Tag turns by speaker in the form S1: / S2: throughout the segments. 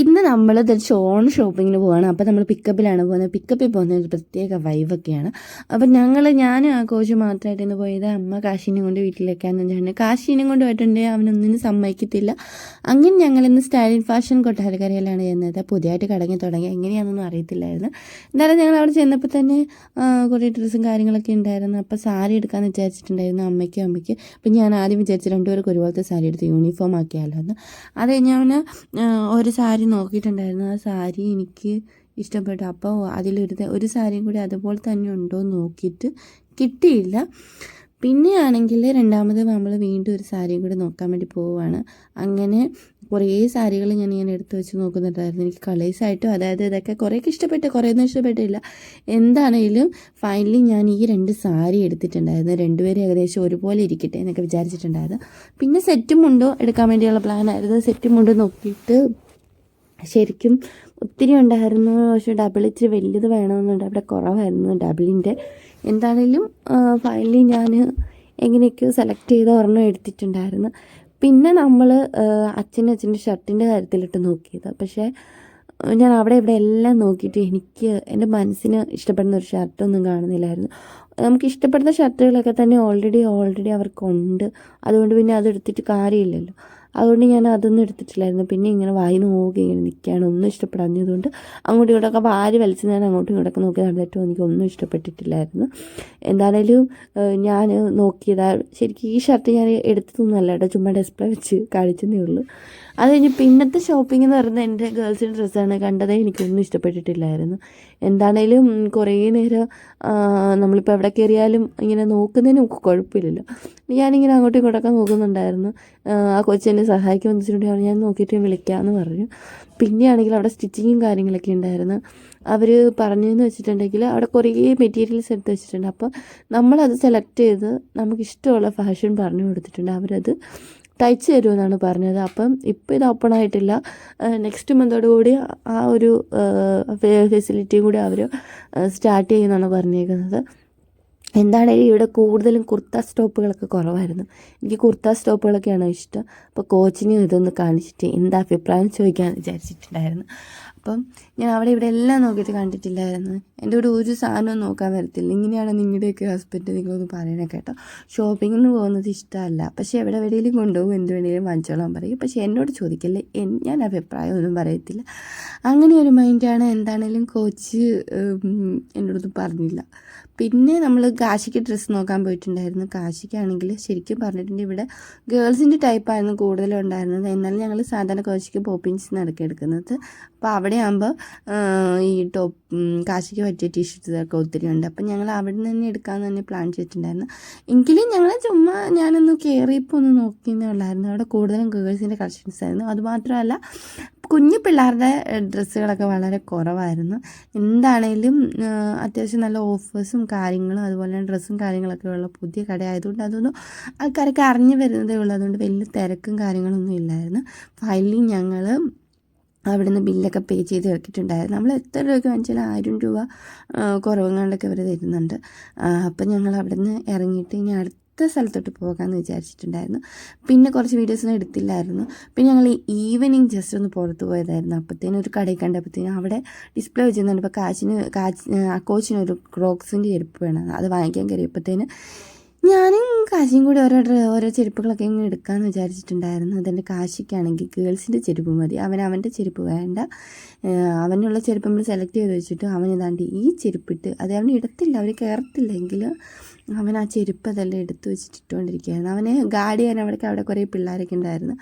S1: ഇന്ന് നമ്മൾ ഷോൺ ഷോപ്പിങ്ങിന് പോവാണ്. അപ്പോൾ നമ്മൾ പിക്കപ്പിലാണ് പോകുന്നത്. പിക്കപ്പിൽ പോകുന്ന ഒരു പ്രത്യേക വൈബൊക്കെയാണ്. അപ്പം ഞങ്ങൾ ഞാൻ കോച്ച് മാത്രമായിട്ട് ഇന്ന് പോയത് അമ്മ കാശിനെ കൊണ്ട് വീട്ടിലേക്കാന്ന് വെച്ചിട്ടുണ്ട് കാശിനെ കൊണ്ട് പോയിട്ടുണ്ടെങ്കിൽ അവനൊന്നിനും സമ്മതിക്കത്തില്ല. അങ്ങനെ ഞങ്ങൾ ഇന്ന് സ്റ്റൈലിൻ ഫാഷൻ കൊട്ടാരക്കരയിലാണ് ചെന്നത്. പുതിയതായിട്ട് കടങ്ങി തുടങ്ങി. എങ്ങനെയാണെന്നൊന്നും അറിയത്തില്ലായിരുന്നു. എന്തായാലും ഞങ്ങൾ അവിടെ ചെന്നപ്പോൾ തന്നെ കുറേ ഡ്രസ്സും കാര്യങ്ങളൊക്കെ ഉണ്ടായിരുന്നു. അപ്പോൾ സാരി എടുക്കാമെന്ന് വിചാരിച്ചിട്ടുണ്ടായിരുന്നു അമ്മയ്ക്കും അമ്മയ്ക്ക്. അപ്പം ഞാൻ ആദ്യം വിചാരിച്ചു രണ്ടുപേർക്ക് ഒരുപോലത്തെ സാരി എടുത്ത് യൂണിഫോം ആക്കിയാലോ എന്ന് അത് കഴിഞ്ഞാൽ ഒരു സാരി നോക്കിയിട്ടുണ്ടായിരുന്നു ആ സാരി എനിക്ക് ഇഷ്ടപ്പെട്ടു. അപ്പോൾ അതിലൊരു ഒരു സാരിയും കൂടി അതുപോലെ തന്നെ ഉണ്ടോ എന്ന് നോക്കിയിട്ട് കിട്ടിയില്ല. പിന്നെയാണെങ്കിൽ രണ്ടാമത് നമ്മൾ വീണ്ടും ഒരു സാരിയും കൂടി നോക്കാൻ വേണ്ടി പോവുകയാണ്. അങ്ങനെ കുറേ സാരികൾ ഞാൻ ഇങ്ങനെ എടുത്ത് വെച്ച് നോക്കുന്നുണ്ടായിരുന്നു. എനിക്ക് കളേഴ്സായിട്ടും അതായത് ഇതൊക്കെ കുറേയൊക്കെ ഇഷ്ടപ്പെട്ടു. കുറേയൊന്നും ഇഷ്ടപ്പെട്ടില്ല. എന്താണേലും ഫൈനലി ഞാൻ ഈ രണ്ട് സാരി എടുത്തിട്ടുണ്ടായിരുന്നു. രണ്ടുപേരും ഏകദേശം ഒരുപോലെ ഇരിക്കട്ടെ എന്നൊക്കെ വിചാരിച്ചിട്ടുണ്ടായിരുന്നു. പിന്നെ സെറ്റും മുണ്ടോ എടുക്കാൻ വേണ്ടിയുള്ള പ്ലാനായിരുന്നു സെറ്റും മുണ്ടോ നോക്കിയിട്ട് ശരിക്കും ഒത്തിരി ഉണ്ടായിരുന്നു. പക്ഷേ ഡബിൾ ഇച്ചിരി വലിയത് വേണമെന്നുണ്ട്. അവിടെ കുറവായിരുന്നു ഡബിളിന്റെ എന്താണേലും ഫൈനലി ഞാൻ എങ്ങനെയൊക്കെയോ സെലക്ട് ചെയ്ത് ഒരെണ്ണം എടുത്തിട്ടുണ്ടായിരുന്നു. പിന്നെ നമ്മൾ അച്ഛനും അച്ഛന്റെ ഷർട്ടിന്റെ കാര്യത്തിലിട്ട് നോക്കിയത്. പക്ഷേ ഞാൻ അവിടെ ഇവിടെ എല്ലാം നോക്കിയിട്ട് എനിക്ക് എന്റെ മനസ്സിന് ഇഷ്ടപ്പെടുന്ന ഒരു ഷർട്ടൊന്നും കാണുന്നില്ലായിരുന്നു. നമുക്ക് ഇഷ്ടപ്പെടുന്ന ഷർട്ടുകളൊക്കെ തന്നെ ഓൾറെഡി ഓൾറെഡി അവർക്കുണ്ട് അതുകൊണ്ട് പിന്നെ അത് എടുത്തിട്ട് കാര്യമില്ലല്ലോ. അതുകൊണ്ട് ഞാൻ അതൊന്നും എടുത്തിട്ടില്ലായിരുന്നു. പിന്നെ ഇങ്ങനെ വായി നോക്കി ഇങ്ങനെ നിൽക്കുകയാണ് ഒന്നും ഇഷ്ടപ്പെടാഞ്ഞതുകൊണ്ട് അങ്ങോട്ടും ഇങ്ങോട്ടൊക്കെ വാരി വലിച്ച് ഞാൻ അങ്ങോട്ടും ഇങ്ങോട്ടൊക്കെ നോക്കി നടന്നിട്ടും എനിക്ക് ഒന്നും ഇഷ്ടപ്പെട്ടിട്ടില്ലായിരുന്നു. എന്താണേലും ഞാൻ നോക്കിയതാ. ശരിക്കും ഈ ഷർട്ട് ഞാൻ എടുത്തതൊന്നുമല്ല കേട്ടോ. ചുമ്മാ ഡിസ്പ്ലേ വെച്ച് കാണിച്ചതേ ഉള്ളൂ. അത് കഴിഞ്ഞ് പിന്നത്തെ ഷോപ്പിംഗ് എന്ന് പറയുന്നത് എന്റെ ഗേൾസിന്റെ ഡ്രസ്സാണ് കണ്ടതേ എനിക്കൊന്നും ഇഷ്ടപ്പെട്ടിട്ടില്ലായിരുന്നു. എന്താണേലും കുറേ നേരം നമ്മളിപ്പോൾ എവിടെ കയറിയാലും ഇങ്ങനെ നോക്കുന്നതിന് നമുക്ക് കുഴപ്പമില്ലല്ലോ. ഞാനിങ്ങനെ അങ്ങോട്ടും ഇങ്ങോട്ടൊക്കെ നോക്കുന്നുണ്ടായിരുന്നു. ആ, കൊച്ചെന്നെ സഹായിക്കുമെന്ന് വെച്ചിട്ടുണ്ടെങ്കിൽ ഞാൻ നോക്കിയിട്ട് വിളിക്കാമെന്ന് പറഞ്ഞു. പിന്നെയാണെങ്കിൽ അവിടെ സ്റ്റിച്ചിങ്ങും കാര്യങ്ങളൊക്കെ ഉണ്ടായിരുന്നു. അവർ പറഞ്ഞതെന്ന് വെച്ചിട്ടുണ്ടെങ്കിൽ അവിടെ കുറേ മെറ്റീരിയൽസ് എടുത്ത് വെച്ചിട്ടുണ്ട്. അപ്പോൾ നമ്മളത് സെലക്ട് ചെയ്ത് നമുക്ക് ഇഷ്ടമുള്ള ഫാഷൻ പറഞ്ഞു കൊടുത്തിട്ടുണ്ട്. അവരത് തയ്ച്ച് തരുമെന്നാണ് പറഞ്ഞത്. അപ്പം ഇപ്പം ഇത് ഓപ്പൺ ആയിട്ടില്ല. നെക്സ്റ്റ് മന്തോടുകൂടി ആ ഒരു ഫെസിലിറ്റിയും കൂടി അവർ സ്റ്റാർട്ട് ചെയ്യുമെന്നാണ് പറഞ്ഞേക്കുന്നത്. എന്താണേലും ഇവിടെ കൂടുതലും കുർത്ത സ്റ്റോപ്പുകളൊക്കെ കുറവായിരുന്നു. എനിക്ക് കുർത്ത സ്റ്റോപ്പുകളൊക്കെയാണ് ഇഷ്ടം. അപ്പോൾ കോച്ചിന് ഇതൊന്ന് കാണിച്ചിട്ട് എന്താ അഭിപ്രായം ചോദിക്കാമെന്ന് വിചാരിച്ചിട്ടുണ്ടായിരുന്നു. അപ്പം ഞാൻ അവിടെ ഇവിടെ എല്ലാം നോക്കിയിട്ട് കണ്ടിട്ടില്ലായിരുന്നു. എന്റെ കൂടെ ഒരു സാധനവും നോക്കാൻ വരത്തില്ല. ഇങ്ങനെയാണ് നിങ്ങളുടെയൊക്കെ ഹസ്ബൻഡ് നിങ്ങളൊന്ന് പറയണേ കേട്ടോ. ഷോപ്പിങ്ങിന് പോകുന്നത് ഇഷ്ടമല്ല. പക്ഷേ എവിടെ എവിടെയെങ്കിലും കൊണ്ടുപോകും. എന്ത് വേണമെങ്കിലും വാങ്ങിച്ചോളാൻ പറയും. പക്ഷേ എന്നോട് ചോദിക്കല്ലേ. ഞാൻ അഭിപ്രായം ഒന്നും പറയത്തില്ല. അങ്ങനെ ഒരു മൈൻഡാണ് എന്താണേലും കോച്ച് എന്നോടൊന്നും പറഞ്ഞില്ല. പിന്നെ നമ്മൾ കാശിക്ക് ഡ്രസ്സ് നോക്കാൻ പോയിട്ടുണ്ടായിരുന്നു. കാശിക്കാണെങ്കിൽ ശരിക്കും പറഞ്ഞിട്ടുണ്ട് ഇവിടെ ഗേൾസിന്റെ ടൈപ്പായിരുന്നു കൂടുതലും ഉണ്ടായിരുന്നത് എന്നാലും ഞങ്ങൾ സാധാരണ കാശിക്ക് പോപ്പിൻസ് നടക്കി എടുക്കുന്നത്. അപ്പോൾ അവിടെ ആകുമ്പോൾ ഈ ടോപ്പ് കാശിക്ക് പറ്റിയ ടീഷർട്ട്സൊക്കെ ഒത്തിരി ഉണ്ട്. അപ്പം ഞങ്ങൾ അവിടെ നിന്ന് തന്നെ എടുക്കാമെന്ന് തന്നെ പ്ലാൻ ചെയ്തിട്ടുണ്ടായിരുന്നു. എങ്കിലും ഞങ്ങൾ ചുമ്മാ ഞാനൊന്ന് കയറിയപ്പോൾ ഒന്ന് നോക്കിയെന്നേ അവിടെ കൂടുതലും ഗേൾസിന്റെ കളക്ഷൻസ് ആയിരുന്നു. അതുമാത്രമല്ല കുഞ്ഞു പിള്ളേരുടെ ഡ്രസ്സുകളൊക്കെ വളരെ കുറവായിരുന്നു. എന്താണേലും അത്യാവശ്യം നല്ല ഓഫേഴ്സും കാര്യങ്ങളും അതുപോലെ തന്നെ ഡ്രസ്സും കാര്യങ്ങളൊക്കെ ഉള്ള പുതിയ കട ആയതുകൊണ്ട് അതൊന്നും ആൾക്കാരൊക്കെ അറിഞ്ഞു വരുന്നതേ ഉള്ളൂ. അതുകൊണ്ട് വലിയ തിരക്കും കാര്യങ്ങളൊന്നും ഇല്ലായിരുന്നു. ഫൈനലി ഞങ്ങൾ അവിടുന്ന് ബില്ലൊക്കെ പേ ചെയ്ത് വെക്കിയിട്ടുണ്ടായിരുന്നു നമ്മൾ എത്ര രൂപയ്ക്ക് വാങ്ങിച്ചാലും ആയിരം രൂപ കുറവങ്ങാണ്ടൊക്കെ അവർ തരുന്നുണ്ട്. അപ്പം ഞങ്ങൾ അവിടുന്ന് ഇറങ്ങിയിട്ട് ഇനി അടുത്ത സ്ഥലത്തോട്ട് പോകാമെന്ന് വിചാരിച്ചിട്ടുണ്ടായിരുന്നു പിന്നെ കുറച്ച് വീഡിയോസൊന്നും എടുത്തില്ലായിരുന്നു പിന്നെ ഞങ്ങൾ ഈവനിങ് ജസ്റ്റ് ഒന്ന് പുറത്ത് പോയതായിരുന്നു അപ്പോഴത്തേനും ഒരു കടയിൽ കണ്ടപ്പോഴത്തേനും അവിടെ ഡിസ്പ്ലേ വെച്ചിരുന്നുണ്ട് ഇപ്പോൾ കാച്ചിന് കാച്ച് ആ കോച്ചിന് ഒരു ക്രോക്സിന്റെ ചെരുപ്പ് വേണം അത് വാങ്ങിക്കാൻ കയറിയപ്പോഴത്തേന് ഞാനും കാശിയും കൂടി ഓരോ ഓരോ ചെരുപ്പുകളൊക്കെ ഇങ്ങനെ എടുക്കാമെന്ന് വിചാരിച്ചിട്ടുണ്ടായിരുന്നു. അതെന്റെ കാശിക്കാണെങ്കിൽ ഗേൾസിന്റെ ചെരുപ്പ് മതി. അവൻ അവന്റെ ചെരുപ്പ് വേണ്ട. അവനുള്ള ചെരുപ്പ് നമ്മൾ സെലക്ട് ചെയ്ത് വെച്ചിട്ട് അവൻ ഇതാണ്ട് ഈ ചെരുപ്പിട്ട് അത് അവൻ ഇടത്തില്ല. അവർ കയറത്തില്ലെങ്കിൽ അവൻ ആ ചെരുപ്പ് അതെല്ലാം എടുത്ത് വെച്ചിട്ട് ഇട്ടുകൊണ്ടിരിക്കുകയായിരുന്നു അവനെ ഗാർഡ് ചെയ്യാൻ അവിടെ അവിടെ കുറേ പിള്ളേരൊക്കെ ഉണ്ടായിരുന്നു.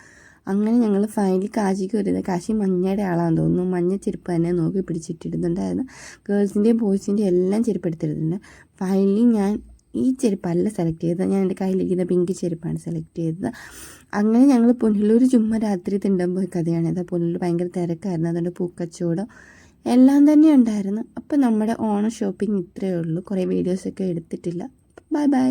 S1: അങ്ങനെ ഞങ്ങൾ ഫൈനലി കാശിക്ക് വരുന്നത് കാശി മഞ്ഞയുടെ ആളാണെന്ന് തോന്നുന്നു. മഞ്ഞ ചെരുപ്പ് തന്നെ നോക്കി പിടിച്ചിട്ടിടുന്നുണ്ടായിരുന്നു. ഗേൾസിന്റെയും ബോയ്സിന്റെയും എല്ലാം ചെരുപ്പ് എടുത്തിരുന്നുണ്ട് ഫൈനലി ഞാൻ ഈ ചെരുപ്പല്ല സെലക്ട് ചെയ്തത്. ഞാൻ എന്റെ കയ്യിലിരിക്കുന്ന പിങ്ക് ചെരുപ്പാണ് സെലക്ട് ചെയ്തത്. അങ്ങനെ ഞങ്ങൾ പുനലൂർ ചുമ്മാ രാത്രി തിണ്ടാൻ പോയ അതാ പുനലൂർ ഭയങ്കര തിരക്കായിരുന്നു. അതുകൊണ്ട് പൂക്കച്ചവടം എല്ലാം തന്നെ ഉണ്ടായിരുന്നു. അപ്പോൾ നമ്മുടെ ഓണം ഷോപ്പിംഗ് ഇത്രയേ ഉള്ളൂ. കുറേ വീഡിയോസൊക്കെ എടുത്തിട്ടില്ല. Bye bye